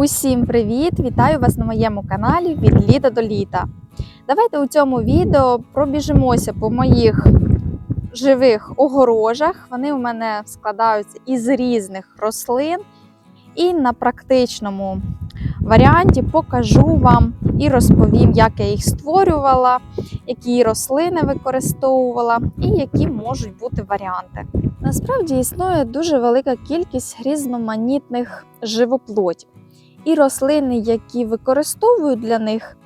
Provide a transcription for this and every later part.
Усім привіт! Вітаю вас на моєму каналі від літа до літа. Давайте у цьому відео пробіжимося по моїх живих огорожах. Вони у мене складаються із різних рослин. І на практичному варіанті покажу вам і розповім, як я їх створювала, які рослини використовувала і які можуть бути варіанти. Насправді існує дуже велика кількість різноманітних живоплотів. І рослини, які використовують для них,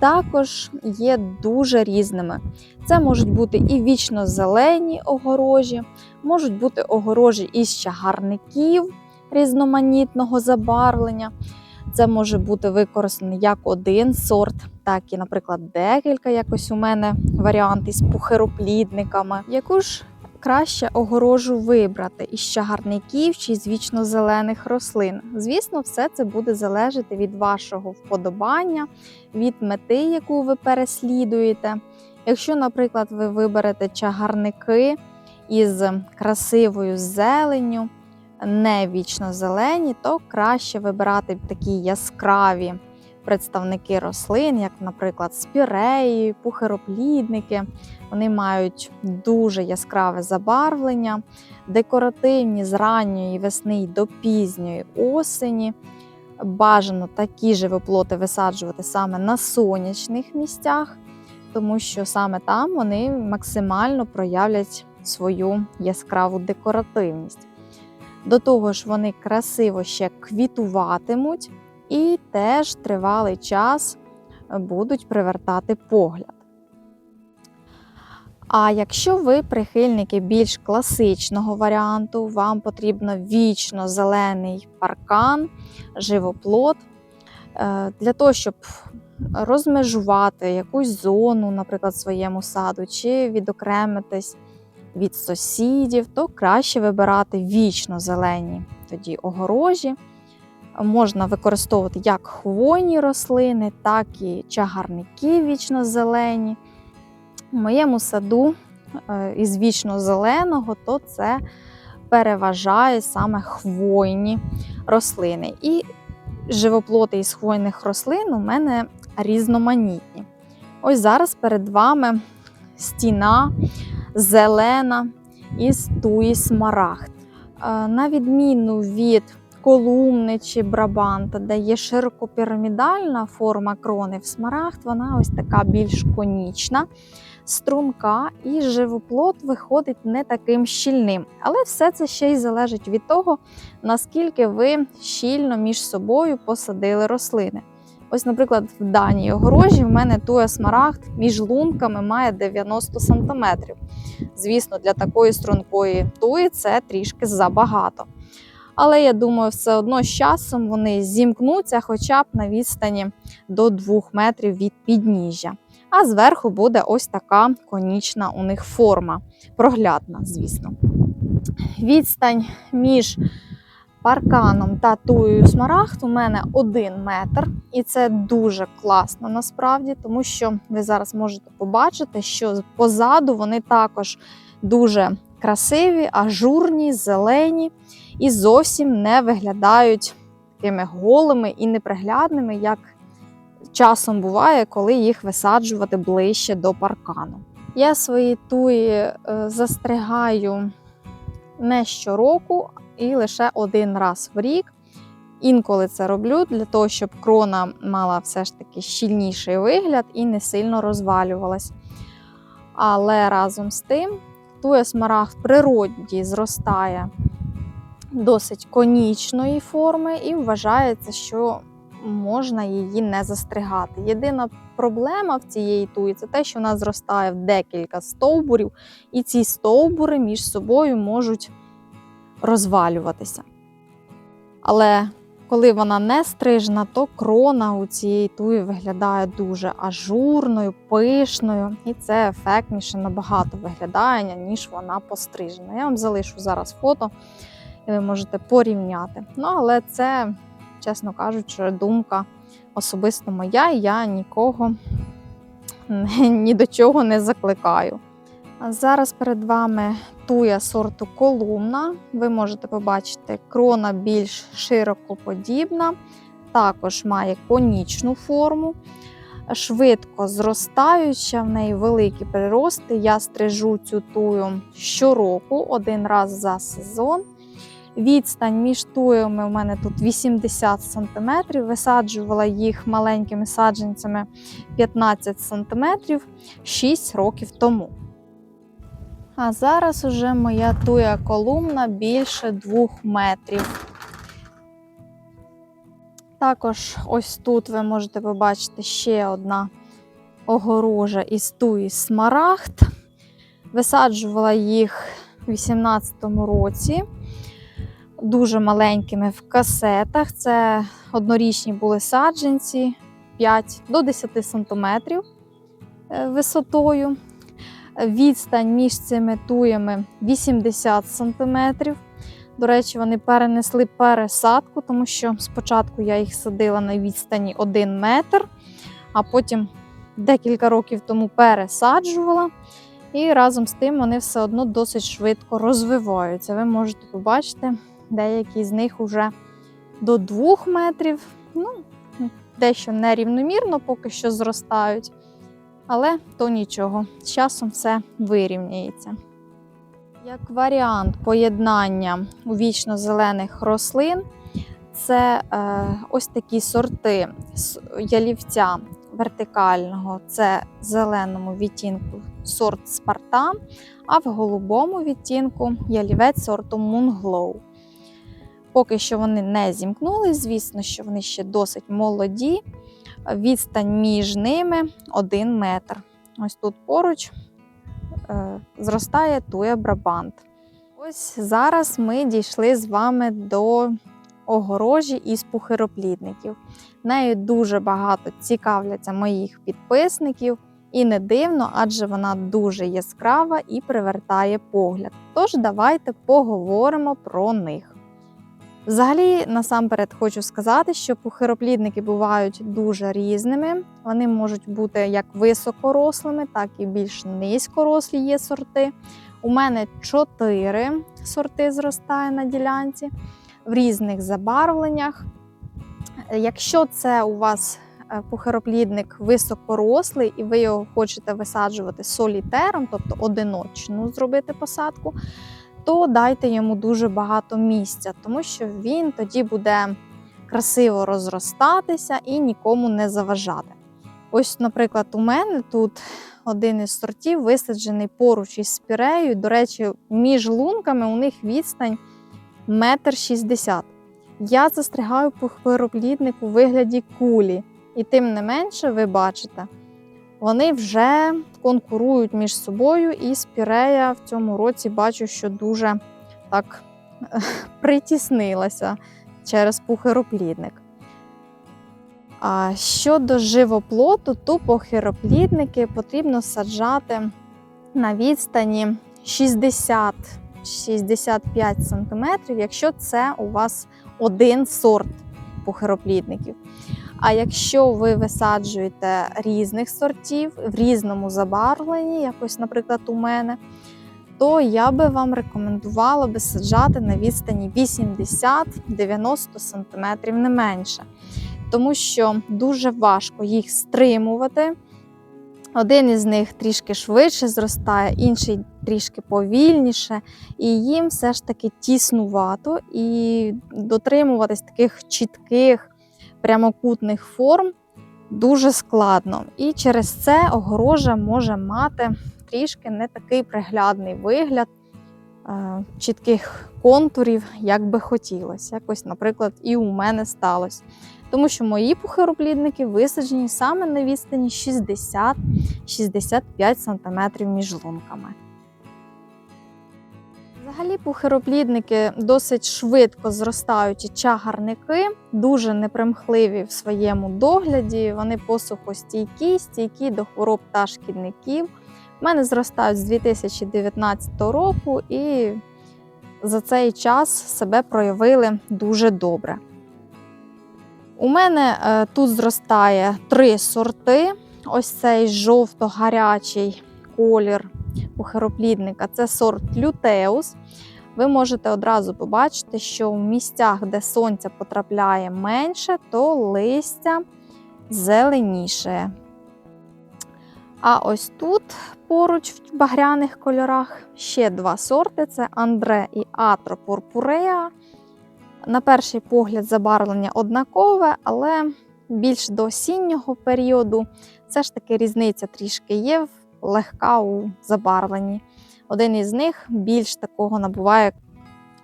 також є дуже різними. Це можуть бути і вічно зелені огорожі, можуть бути огорожі із чагарників різноманітного забарвлення. Це може бути використаний як один сорт, так і, наприклад, декілька якось у мене варіант із пухироплідниками. Яку ж краще огорожу вибрати із чагарників чи з вічно зелених рослин. Звісно, все це буде залежати від вашого вподобання, від мети, яку ви переслідуєте. Якщо, наприклад, ви виберете чагарники із красивою зеленню, не вічно зелені, то краще вибирати такі яскраві представники рослин, як, наприклад, спіреї, пухироплідники. Вони мають дуже яскраве забарвлення, декоративні з ранньої весни й до пізньої осені. Бажано такі живоплоти висаджувати саме на сонячних місцях, тому що саме там вони максимально проявлять свою яскраву декоративність. До того ж, вони красиво ще квітуватимуть і теж тривалий час будуть привертати погляд. А якщо ви прихильники більш класичного варіанту, вам потрібно вічно зелений паркан, живоплот е, для того, щоб розмежувати якусь зону, наприклад, своєму саду, чи відокремитись від сусідів, то краще вибирати вічно зелені тоді огорожі. Можна використовувати як хвойні рослини, так і чагарники вічно зелені. У моєму саду е, із вічно зеленого, то це переважає саме хвойні рослини. І живоплоти із хвойних рослин у мене різноманітні. Ось зараз перед вами стіна зелена із туї смарагд. Е, На відміну від колумни чи брабанта, де є широкопірамідальна форма крони в смарагд, вона ось така більш конічна, струнка, і живоплот виходить не таким щільним. Але все це ще й залежить від того, наскільки ви щільно між собою посадили рослини. Ось, наприклад, в даній огорожі в мене туя смарагд між лунками має 90 см. Звісно, для такої стрункої туї це трішки забагато. Але я думаю, все одно з часом вони зімкнуться хоча б на відстані до 2 метрів від підніжжя. А зверху буде ось така конічна у них форма, проглядна, звісно. Відстань між парканом та туєю смарагд у мене 1 метр, і це дуже класно насправді, тому що ви зараз можете побачити, що позаду вони також дуже красиві, ажурні, зелені і зовсім не виглядають такими голими і неприглядними, як часом буває, коли їх висаджувати ближче до паркану. Я свої туї е, застригаю не щороку і лише один раз в рік. Інколи це роблю для того, щоб крона мала все ж таки щільніший вигляд і не сильно розвалювалась. Але разом з тим, туя смарагд в природі зростає досить конічної форми, і вважається, що можна її не застригати. Єдина проблема в цієї туї це те, що вона зростає в декілька стовбурів, і ці стовбури між собою можуть розвалюватися. Але коли вона не стрижена, то крона у цієї туї виглядає дуже ажурною, пишною, і це ефектніше набагато виглядає, ніж вона пострижена. Я вам залишу зараз фото, і ви можете порівняти. Ну, але це, чесно кажучи, думка особисто моя, і я нікого ні до чого не закликаю. Зараз перед вами туя сорту колумна. Ви можете побачити, крона більш широкоподібна, також має конічну форму, швидко зростаюча, в неї великі прирости. Я стрижу цю тую щороку, один раз за сезон. Відстань між туями у мене тут 80 см. Висаджувала їх маленькими саджанцями 15 см 6 років тому. А зараз уже моя туя колумна більше 2 метрів. Також ось тут ви можете побачити ще одна огорожа із туї смарагд. Висаджувала їх у 2018 році дуже маленькими в касетах. Це однорічні були саджанці 5 до 10 см висотою. Відстань між цими туями 80 см. До речі, вони перенесли пересадку, тому що спочатку я їх садила на відстані 1 метр, а потім декілька років тому пересаджувала. І разом з тим вони все одно досить швидко розвиваються. Ви можете побачити, деякі з них вже до 2 метрів. Ну, дещо нерівномірно поки що зростають. Але то нічого, з часом все вирівняється. Як варіант поєднання у вічно-зелених рослин, це е, ось такі сорти ялівця вертикального, це в зеленому відтінку сорт Спартан, а в голубому відтінку ялівець сорту Moonglow. Поки що вони не зімкнулись, звісно, що вони ще досить молоді. Відстань між ними 1 метр. Ось тут поруч е, зростає туя Брабант. Ось зараз ми дійшли з вами до огорожі із пухироплідників. Нею дуже багато цікавляться моїх підписників, і не дивно, адже вона дуже яскрава і привертає погляд. Тож давайте поговоримо про них. Взагалі, насамперед хочу сказати, що пухироплідники бувають дуже різними. Вони можуть бути як високорослими, так і більш низькорослі є сорти. У мене чотири сорти зростає на ділянці в різних забарвленнях. Якщо це у вас е, пухироплідник високорослий і ви його хочете висаджувати солітером, тобто одиночну зробити посадку, то дайте йому дуже багато місця, тому що він тоді буде красиво розростатися і нікому не заважати. Ось, наприклад, у мене тут один із сортів висаджений поруч із спірею. До речі, між лунками у них відстань метр шістдесят. Я застрягаю пухироплідник у вигляді кулі, і тим не менше, ви бачите, вони вже конкурують між собою, і спірея в цьому році бачу, що дуже так притіснилася через пухироплідник. А щодо живоплоту, то пухироплідники потрібно саджати на відстані 60-65 см, якщо це у вас один сорт пухироплідників. А якщо ви висаджуєте різних сортів в різному забарвленні, якось, наприклад, у мене, то я би вам рекомендувала би саджати на відстані 80-90 см не менше. Тому що дуже важко їх стримувати. Один із них трішки швидше зростає, інший трішки повільніше, і їм все ж таки тіснувато і дотримуватись таких чітких прямокутних форм дуже складно. І через це огорожа може мати трішки не такий приглядний вигляд е, чітких контурів, як би хотілося. Якось, наприклад, і у мене сталося. Тому що мої пухироплідники висаджені саме на відстані 60-65 см між лунками. Взагалі пухироплідники досить швидко зростаючі чагарники, дуже непримхливі в своєму догляді. Вони посухостійкі, стійкі до хвороб та шкідників. У мене зростають з 2019 року і за цей час себе проявили дуже добре. У мене е, тут зростає три сорти. Ось цей жовто-гарячий колір пухироплідника це сорт лютеус. ви можете одразу побачити, що в місцях, де сонця потрапляє менше, то листя зеленіше. А ось тут поруч в багряних кольорах ще два сорти: це Андре і Атро Пурпуреа. На перший погляд забарвлення однакове, але більш до осіннього періоду все ж таки різниця трішки є, легка у забарвленні. Один із них більш такого набуває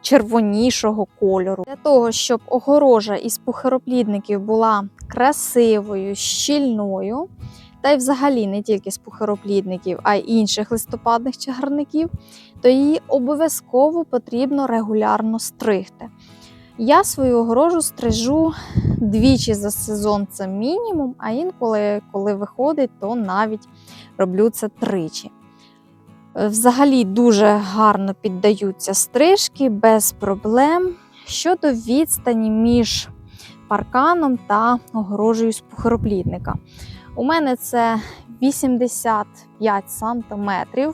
червонішого кольору. Для того, щоб огорожа із пухироплідників була красивою, щільною, та й взагалі не тільки з пухироплідників, а й інших листопадних чагарників, то її обов'язково потрібно регулярно стригти. Я свою огорожу стрижу двічі за сезон це мінімум, а інколи, коли виходить, то навіть роблю це тричі. Е, Взагалі дуже гарно піддаються стрижки без проблем. Щодо відстані між парканом та огорожею з пухироплідника. У мене це 85 см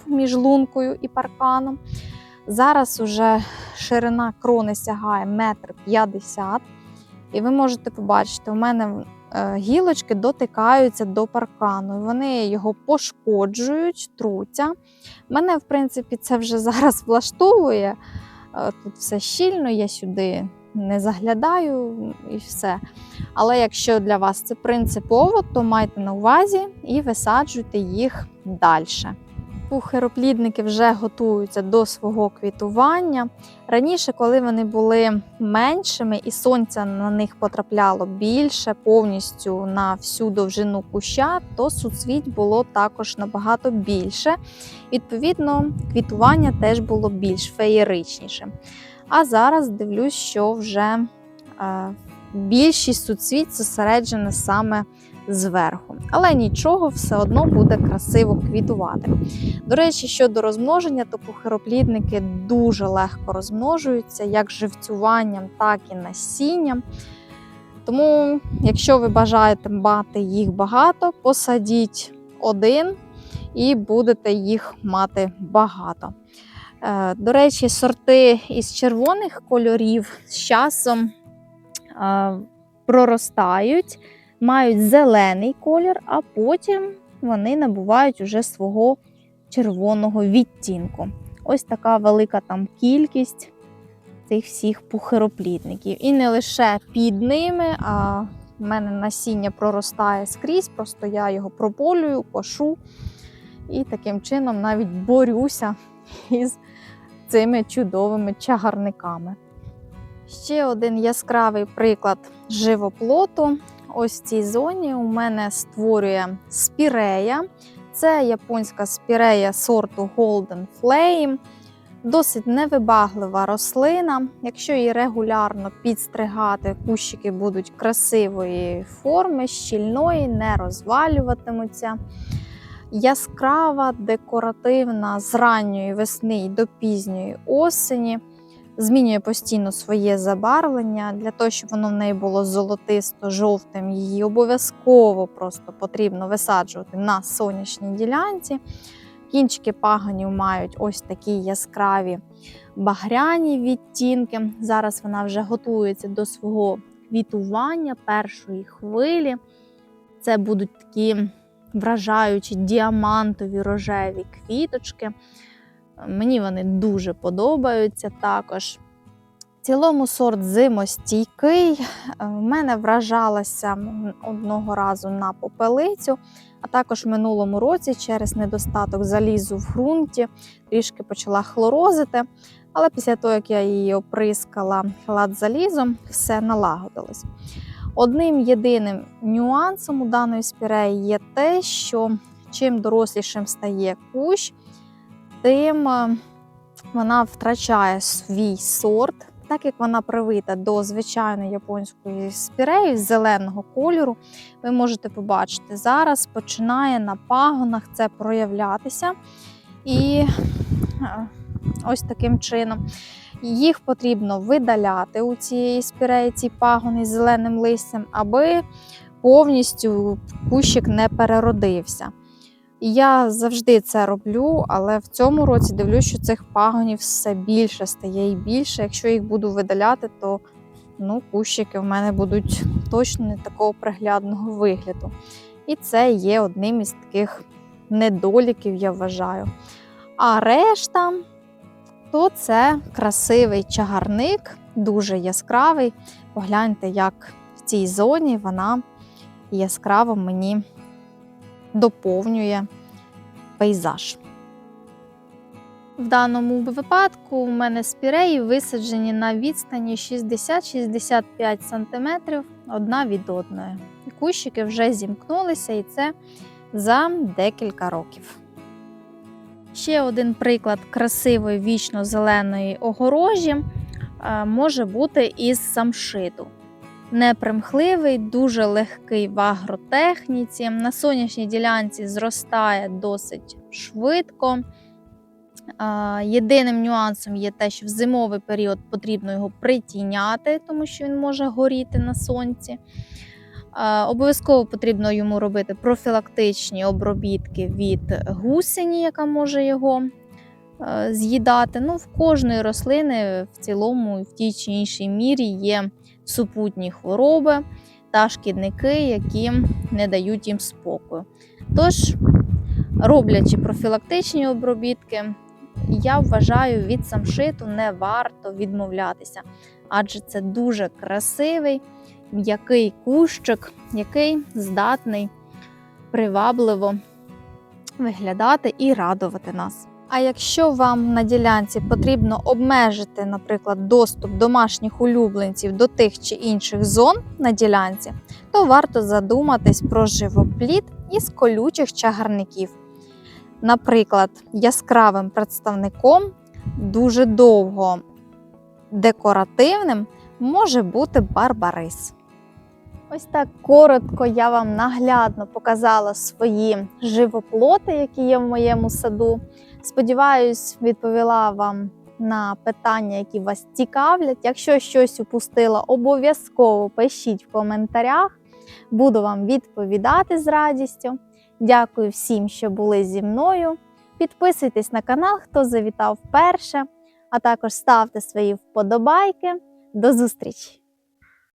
між лункою і парканом. Зараз уже ширина крони сягає 1,50 м. І ви можете побачити, у мене е, гілочки дотикаються до паркану. Вони його пошкоджують, труться. Мене, в принципі, це вже зараз влаштовує. Е, Тут все щільно, я сюди не заглядаю і все. Але якщо для вас це принципово, то майте на увазі і висаджуйте їх далі. Пухироплідники вже готуються до свого квітування. Раніше, коли вони були меншими і сонця на них потрапляло більше, повністю на всю довжину куща, то суцвіть було також набагато більше. Відповідно, квітування теж було більш феєричніше. А зараз дивлюсь, що вже е, більшість суцвіть зосереджена саме зверху. Але нічого, все одно буде красиво квітувати. До речі, щодо розмноження, то пухироплідники дуже легко розмножуються як живцюванням, так і насінням. Тому, якщо ви бажаєте мати їх багато, посадіть один і будете їх мати багато. Е, До речі, сорти із червоних кольорів з часом е, проростають, мають зелений колір, а потім вони набувають уже свого червоного відтінку. Ось така велика там кількість цих всіх пухироплідників. І не лише під ними, а в мене насіння проростає скрізь, просто я його прополюю, кошу і таким чином навіть борюся із цими чудовими чагарниками. Ще один яскравий приклад живоплоту. Ось цій зоні у мене створює спірея. Це японська спірея сорту Golden Flame. Досить невибаглива рослина. Якщо її регулярно підстригати, кущики будуть красивої форми, щільної, не розвалюватимуться. Яскрава, декоративна з ранньої весни й до пізньої осені. Змінює постійно своє забарвлення. Для того, щоб воно в неї було золотисто-жовтим, її обов'язково просто потрібно висаджувати на сонячній ділянці. Кінчики паганів мають ось такі яскраві багряні відтінки. Зараз вона вже готується до свого квітування першої хвилі. Це будуть такі вражаючі діамантові рожеві квіточки. Мені вони дуже подобаються також. В цілому сорт зимостійкий. В мене вражалася одного разу на попелицю, а також в минулому році через недостаток залізу в ґрунті трішки почала хлорозити. Але після того, як я її оприскала хлад залізом, все налагодилось. Одним єдиним нюансом у даної спіреї є те, що чим дорослішим стає кущ, тим е, вона втрачає свій сорт, так як вона привита до звичайної японської спіреї зеленого кольору. Ви можете побачити, зараз починає на пагонах це проявлятися. І е, ось таким чином. Їх потрібно видаляти у цієї спіреї, ці пагони з зеленим листям, аби повністю кущик не переродився. І я завжди це роблю, але в цьому році дивлюсь, що цих пагонів все більше стає і більше. Якщо їх буду видаляти, то ну, кущики в мене будуть точно не такого приглядного вигляду. І це є одним із таких недоліків, я вважаю. А решта, то це красивий чагарник, дуже яскравий. Погляньте, як в цій зоні вона яскраво мені доповнює пейзаж. В даному випадку у мене спіреї висаджені на відстані 60-65 см одна від одної. І кущики вже зімкнулися, і це за декілька років. Ще один приклад красивої вічно-зеленої огорожі е, може бути із самшиту. Непримхливий, дуже легкий в агротехніці. На сонячній ділянці зростає досить швидко. Єдиним нюансом є те, що в зимовий період потрібно його притіняти, тому що він може горіти на сонці. Обов'язково потрібно йому робити профілактичні обробітки від гусені, яка може його з'їдати. Ну, в кожної рослини в цілому, в тій чи іншій мірі є супутні хвороби та шкідники, які не дають їм спокою. Тож, роблячи профілактичні обробітки, я вважаю, від самшиту не варто відмовлятися, адже це дуже красивий, м'який кущик, який здатний привабливо виглядати і радувати нас. А якщо вам на ділянці потрібно обмежити, наприклад, доступ домашніх улюбленців до тих чи інших зон на ділянці, то варто задуматись про живопліт із колючих чагарників. Наприклад, яскравим представником дуже довго декоративним може бути барбарис. Ось так коротко я вам наглядно показала свої живоплоти, які є в моєму саду. Сподіваюсь, відповіла вам на питання, які вас цікавлять. Якщо щось упустила, обов'язково пишіть в коментарях. Буду вам відповідати з радістю. Дякую всім, що були зі мною. Підписуйтесь на канал, хто завітав вперше, а також ставте свої вподобайки. До зустрічі!